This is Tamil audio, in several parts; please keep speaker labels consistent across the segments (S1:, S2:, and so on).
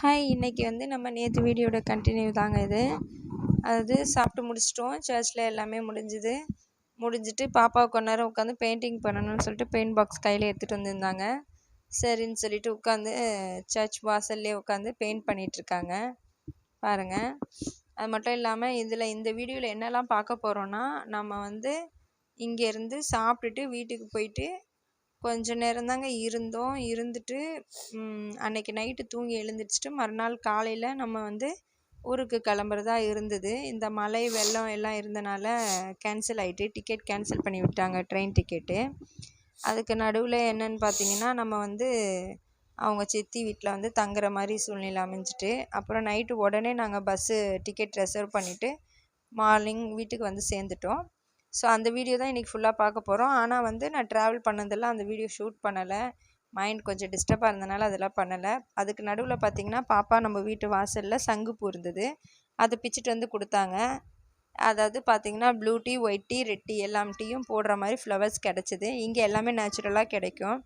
S1: ஹாய் இன்றைக்கி வந்து நம்ம நேற்று வீடியோட கண்டினியூ தாங்க இது. அதாவது சாப்பிட்டு முடிச்சிட்டோம். சர்ச்சில் எல்லாமே முடிஞ்சுது. முடிஞ்சிட்டு பாப்பா கொஞ்ச நேரம் உட்காந்து பெயிண்டிங் பண்ணணும்னு சொல்லிட்டு பெயிண்ட் பாக்ஸ் கையில் எடுத்துகிட்டு வந்திருந்தாங்க. சரின்னு சொல்லிட்டு உட்காந்து சர்ச் வாசல்லே உட்காந்து பெயிண்ட் பண்ணிகிட்ருக்காங்க பாருங்கள் அது மட்டும் இல்லாமல் இதில் இந்த வீடியோவில் என்னெல்லாம் பார்க்க போகிறோன்னா நம்ம வந்து இங்கேருந்து சாப்பிட்டுட்டு வீட்டுக்கு போயிட்டு கொஞ்ச நேரம் தாங்க இருந்தோம். இருந்துட்டு அன்னைக்கு நைட்டு தூங்கி எழுந்திரிச்சிட்டு மறுநாள் காலையில் நம்ம வந்து ஊருக்கு கிளம்புறதா இருந்தது. இந்த மழை வெள்ளம் எல்லாம் இருந்தனால கேன்சல் ஆகிட்டு டிக்கெட் கேன்சல் பண்ணி விட்டாங்க ட்ரெயின் டிக்கெட்டு அதுக்கு நடுவில் என்னன்னு பார்த்தீங்கன்னா நம்ம வந்து அவங்க சித்தி வீட்டில் வந்து தங்குற மாதிரி சூழ்நிலை அமைஞ்சிட்டு அப்புறம் நைட்டு உடனே நாங்கள் பஸ்ஸு டிக்கெட் ரிசர்வ் பண்ணிவிட்டு மார்னிங் வீட்டுக்கு வந்து சேர்ந்துட்டோம். ஸோ அந்த வீடியோ தான் இன்றைக்கி ஃபுல்லாக பார்க்க போகிறோம் ஆனால் வந்து நான் ட்ராவல் பண்ணதெல்லாம் அந்த வீடியோ ஷூட் பண்ணலை. மைண்ட் கொஞ்சம் டிஸ்டர்பாக இருந்தனால அதெல்லாம் பண்ணலை. அதுக்கு நடுவில் பார்த்திங்கன்னா பாப்பா நம்ம வீட்டு வாசலில் சங்குப்பூ இருந்தது அதை பிச்சுட்டு வந்து கொடுத்தாங்க. அதாவது பார்த்திங்கன்னா blue tea white tea red tea எல்லாம் டீயும் போடுற மாதிரி ஃப்ளவர்ஸ் கிடச்சிது. இங்கே எல்லாமே நேச்சுரலாக கிடைக்கும்.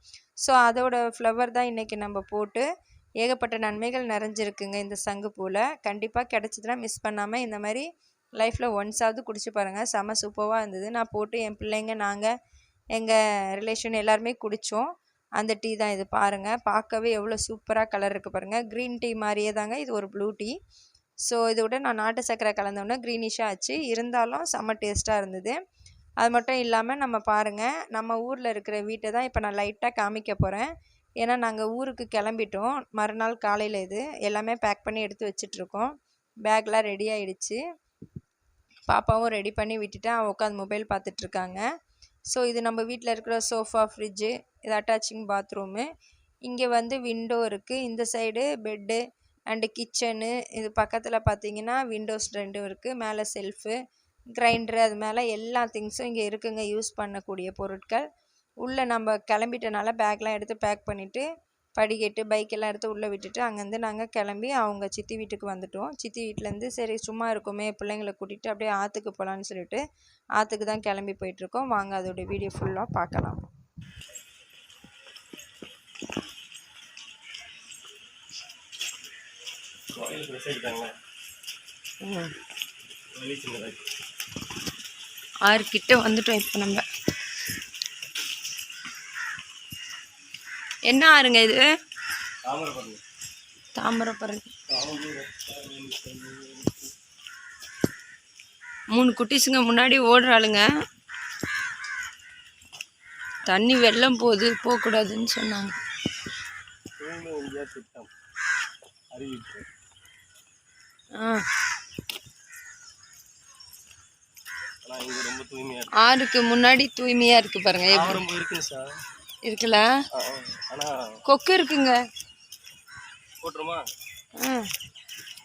S1: ஸோ அதோட ஃப்ளவர் தான் இன்றைக்கி நம்ம போட்டு ஏகப்பட்ட நன்மைகள் நிறைஞ்சிருக்குங்க இந்த சங்குப்பூவில் கண்டிப்பாக கிடச்சிதுன்னா மிஸ் பண்ணாமல் இந்த மாதிரி லைஃப்பில் ஒன்ஸாவது குடிச்சு பாருங்கள் செம்ம சூப்பராக இருந்தது. நான் போட்டு என் பிள்ளைங்க நாங்கள் எங்கள் ரிலேஷன் எல்லாருமே குடித்தோம் அந்த டீ தான் இது பாருங்கள் பார்க்கவே எவ்வளோ சூப்பராக கலர் இருக்குது பாருங்கள் க்ரீன் டீ மாதிரியே தாங்க இது ஒரு ப்ளூ டீ ஸோ இதோட நான் நாட்டு சர்க்கரை கலந்தோடனே க்ரீனிஷாக ஆச்சு. இருந்தாலும் செம்ம டேஸ்ட்டாக இருந்தது. அது மட்டும் இல்லாமல் நம்ம பாருங்கள் நம்ம ஊரில் இருக்கிற வீட்டை தான் இப்போ நான் லைட்டாக காமிக்க போகிறேன் ஏன்னா நாங்கள் ஊருக்கு கிளம்பிட்டோம். மறுநாள் காலையில் இது எல்லாமே பேக் பண்ணி எடுத்து வச்சிட்ருக்கோம் பேக்லாம் ரெடி ஆகிடுச்சு பாப்பாவும் ரெடி பண்ணி விட்டுட்டு அவன் உட்காந்து மொபைல் பார்த்துட்ருக்காங்க. ஸோ இது நம்ம வீட்டில் இருக்கிற சோஃபா ஃப்ரிட்ஜு இது அட்டாச்சிங் பாத்ரூமு இங்கே வந்து விண்டோ இருக்குது இந்த சைடு பெட்டு அண்டு கிச்சனு இது பக்கத்தில் பார்த்தீங்கன்னா விண்டோஸ் ரெண்டும் இருக்குது மேலே செல்ஃபு கிரைண்டரு அது மேலே எல்லா திங்ஸும் இங்கே இருக்குங்க. யூஸ் பண்ணக்கூடிய பொருட்கள். உள்ளே நம்ம கிளம்பிட்டனால பேக்லாம் எடுத்து பேக் பண்ணிவிட்டு படிக்கட்டு பைக்கெல்லாம் எடுத்து உள்ளே விட்டுட்டு அங்கேருந்து நாங்கள் கிளம்பி அவங்க சித்தி வீட்டுக்கு வந்துவிட்டோம் சித்தி வீட்டிலேருந்து சரி சும்மா இருக்குமே பிள்ளைங்களை கூட்டிகிட்டு அப்படியே ஆற்றுக்கு போகலான்னு சொல்லிட்டு ஆற்றுக்கு தான் கிளம்பி போயிட்டுருக்கோம். வாங்க அதோடய வீடியோ ஃபுல்லாக பார்க்கலாம். ஆறு கிட்ட வந்துட்டோம் இப்போ நம்ம. என்ன ஆறுங்க இது? தாமிரபரணி மூணு குட்டிஸுங்க முன்னாடி ஓடுறாளுங்க. தண்ணி வெள்ளம் போகுது போகக்கூடாதுன்னு சொன்னாங்க. ஆறுக்கு முன்னாடி தூய்மையா இருக்கு பாருங்க இருக்குல்ல? கொக்கு இருக்குங்க. போட்டுருமா?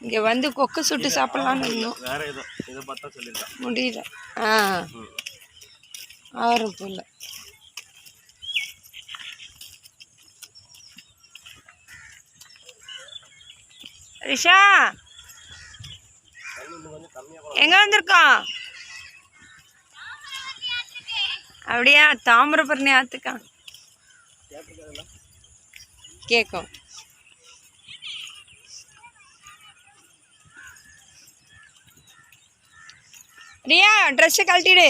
S1: இங்கே வந்து கொக்கு சுட்டு சாப்பிடலான்னு இருந்தோம். வேற ஏதோ இதை பார்த்தா சொல்லிடலாம் முடியல. ஆ. ஆறு புல்ல. ரிஷா. எங்க வந்திருக்கோம்? அப்படியா தாமிரபரணி ஆத்துக்கான் கேட்கும் ரியா ட்ரெஸ்ஸை கழட்டிடு.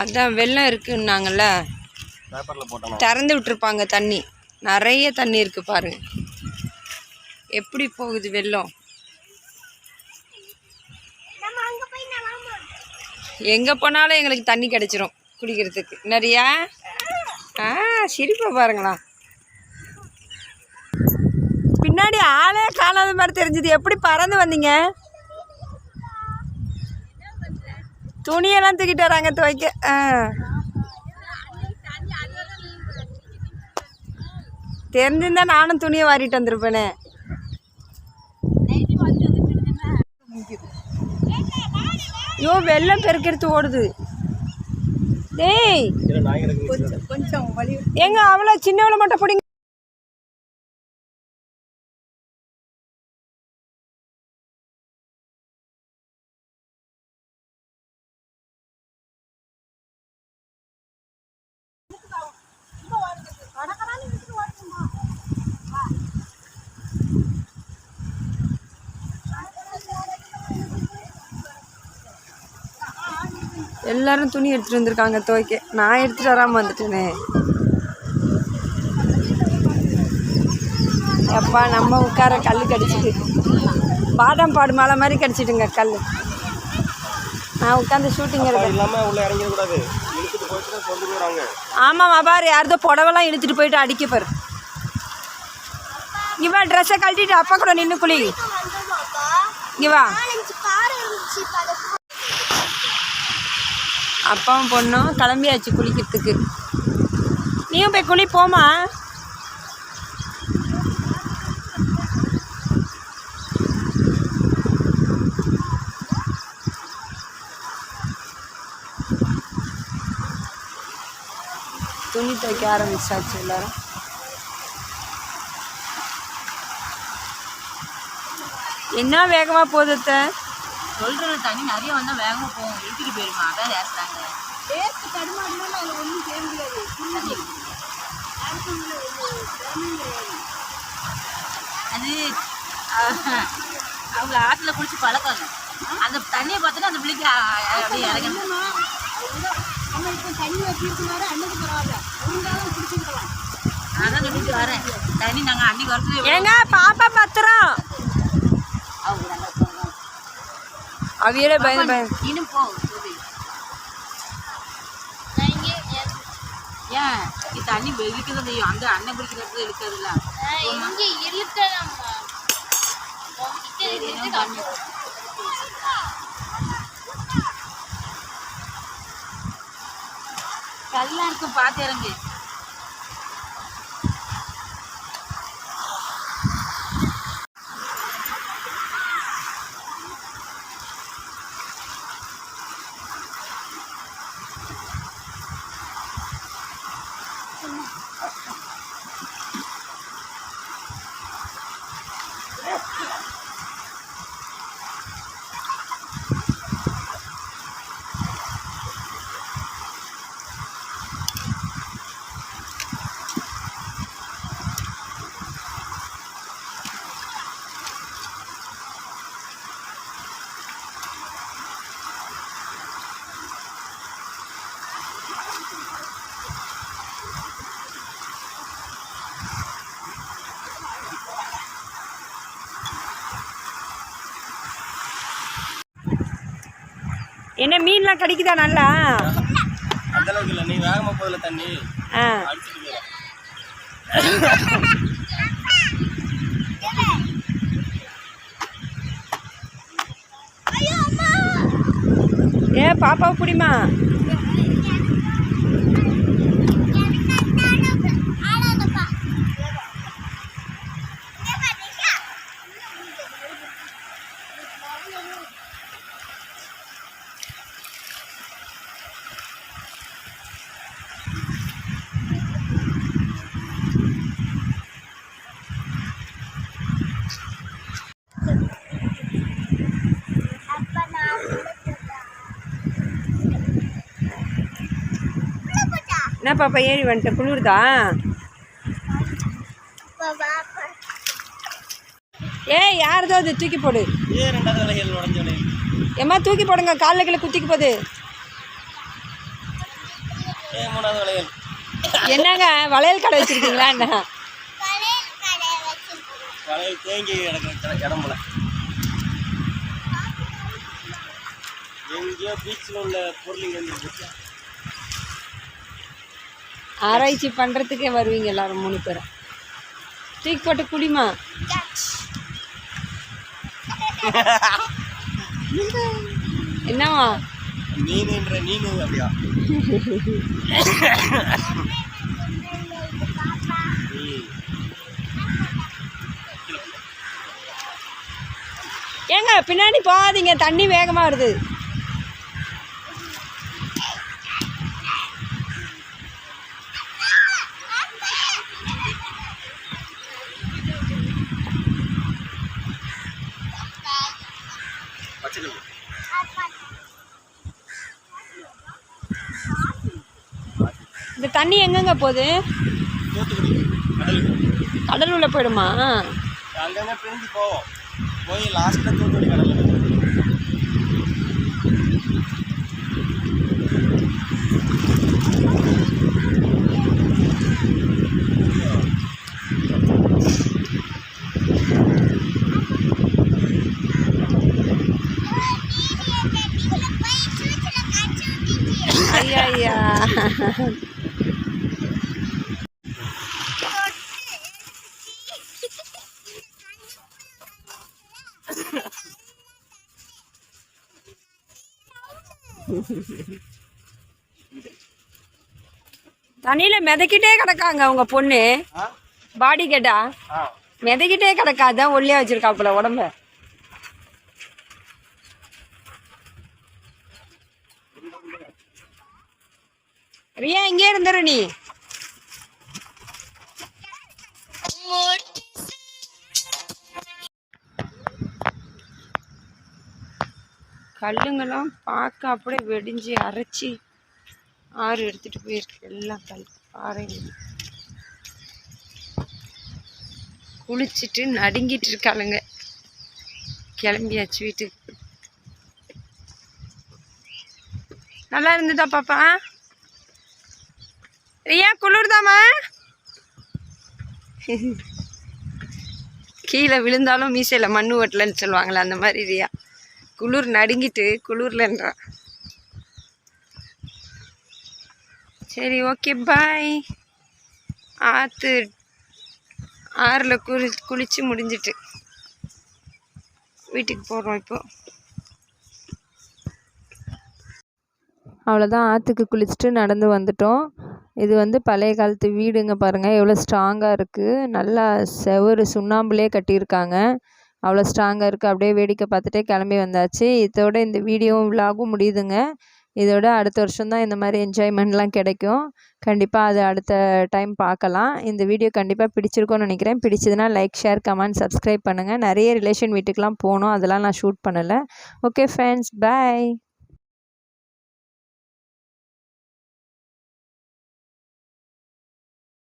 S1: அதான் வெள்ளம் இருக்குன்னாங்கல்ல. திறந்து விட்டுருப்பாங்க தண்ணி. நிறைய தண்ணி இருக்கு பாருங்க. எப்படி போகுது வெள்ளம்? எங்கே போனாலும் எங்களுக்கு தண்ணி கிடச்சிரும் குடிக்கிறதுக்கு. நிறையா ஆ சிரிப்பை பாருங்களா பின்னாடி ஆளே காணாத மாதிரி தெரிஞ்சது. எப்படி பறந்து வந்தீங்க? துணியெல்லாம் தூக்கிட்டு வராங்க துவைக்க. ஆ. தெரிஞ்சிருந்தா நானும் துணியை வாரிட்டு வந்திருப்பேனே. ஐயோ வெள்ளம் பெருக்கெடுத்து ஓடுது. டேய். கொஞ்சம் எங்க அவ்வளோ சின்னவளை மட்டும் பிடிங்க. எல்லாரும் துணி எடுத்துகிட்டு வந்திருக்காங்க துவைக்க. நான் எடுத்துகிட்டு வராமல் வந்துட்டேனே. எப்பா நம்ம உட்கார கல் கடிச்சிட்டு. பாதாம் பாடு மலை மாதிரி கடிச்சிட்டுங்க கல் நான் உட்காந்து ஷூட்டிங் ஆமாம்மா பாரு. யாரதோ புடவெல்லாம் இழுத்துட்டு போயிட்டு அடிக்க பாரு. வா ட்ரெஸ்ஸை கழட்டிட்டு அப்பா கூட நின்று குளி. இங்க அப்பாவும் பொண்ணும் கிளம்பியாச்சு குளிக்கிறதுக்கு. நீயும் போய் குளி போமா துணி துவைக்க ஆரம்பிச்சாச்சு எல்லாரும். என்ன வேகமாக போகுது
S2: சொல்கிற தண்ணி நிறைய வந்தால் வேகமாக போகும். இழுத்துட்டு போயிருமா? அதான் ஏசுறாங்க அது அஹ், அவங்க ஆற்றுல குளிச்சு பழக்கம் அந்த தண்ணியை பார்த்தோன்னா அந்த பிள்ளைக்கு அப்படியே இறங்கணும் அதான் சொல்லிட்டு வரேன். தண்ணி நாங்கள் அன்னைக்கு வரத்துல
S1: ஏங்க பாப்பா பத்திரம். அவியலே பயந்து பயந்து
S2: இன்னும் போ. ஏன் இது தண்ணி இழுக்க தான் செய்யும் அந்த அண்ணன் பிடிக்கிற இடத்துல இழுக்காதுல்ல கல்லா இருக்கும் பார்த்து இறங்கு.
S1: என்ன மீன்லாம் கிடைக்குதா நல்லா? ஆ. ஏ பாப்பாவை பிடிமா என்ன பாப்பா ஏறி வந்துட்டு? குளிருதா? ஏ யாருதோ அது? தூக்கி போடு.
S3: ஏ ரெண்டாவது
S1: ஏம்மா தூக்கி போடுங்க. காலில் கீழே குத்திக்கு போகுது. என்னங்க வளையல் கடை வச்சிருக்கீங்களா என்ன?
S3: தேங்கி கிடக்கிற எங்கேயோ பீச்சில் உள்ள பொருள் வந்துருக்கு
S1: ஆராய்ச்சி பண்ணுறதுக்கே வருவீங்க எல்லாரும் மூணு பேரும். தூக்கி போட்டு குடிமா? என்னவா
S3: மீனுன்ற நீனு அப்படியா? ம்.
S1: ஏங்க பின்னாடி போகாதீங்க தண்ணி வேகமாக வருது. தண்ணி எங்கெங்க போகுது? கடலுள்ள போயிடுமா?
S3: அங்கங்கே பிரிஞ்சு போவோம் போய் லாஸ்ட்டில் தூத்துக்குடி கடலில் ஐயா ஐயா
S4: தண்ணியில் மிதக்கிட்டே கிடக்காங்க உங்க பொண்ணு. பாடி கேட்டா? மிதக்கிட்டே கிடக்காதான் ஒல்லியா வச்சிருக்காப்புல உடம்ப. ரியா இங்கே இருந்துரு நீ. கல்லுங்கெல்லாம் பார்க்க அப்படியே வெடிஞ்சு அரைச்சி ஆறு எடுத்துட்டு போயிருக்கு. எல்லாம் கல் பாறைகள் குளிச்சுட்டு நடுங்கிட்டு இருக்காளுங்க. கிளம்பியாச்சு வீட்டுக்கு. நல்லா இருந்ததா பாப்பா? ரியா குளிர்தாம்மா? கீழே விழுந்தாலும் மீசையில் மண்ணு ஓட்டலன்னு சொல்லுவாங்களே அந்த மாதிரி ரியா. குளிர் நடுங்கிட்டு குளிர்லன்றா. சரி ஓகே பாய் ஆற்று ஆறில் குளி குளித்து முடிஞ்சிட்டு வீட்டுக்கு போகிறோம் இப்போ.
S1: அவ்வளோதான் ஆற்றுக்கு குளிச்சுட்டு நடந்து வந்துட்டோம். இது வந்து பழைய காலத்து வீடுங்க பாருங்கள் எவ்வளோ ஸ்ட்ராங்காக இருக்குது நல்லா செவரு சுண்ணாம்புலே கட்டியிருக்காங்க. அவ்வளோ ஸ்ட்ராங்காக இருக்குது அப்படியே வேடிக்கை பார்த்துட்டே கிளம்பி வந்தாச்சு. இதோட இந்த வீடியோவும் விலாகும் முடியுதுங்க. இதோட அடுத்த வருஷம் தான் இந்த மாதிரி என்ஜாய்மெண்ட்லாம் கிடைக்கும். கண்டிப்பாக அது அடுத்த டைம் பார்க்கலாம். இந்த வீடியோ கண்டிப்பாக பிடிச்சிருக்கோன்னு நினைக்கிறேன். பிடிச்சதுன்னா லைக் ஷேர் கமெண்ட் சப்ஸ்கிரைப் பண்ணுங்கள் நிறைய ரிலேஷன் வீட்டுக்கெலாம் போகணும். அதெல்லாம் நான் ஷூட் பண்ணலை. Okay friends by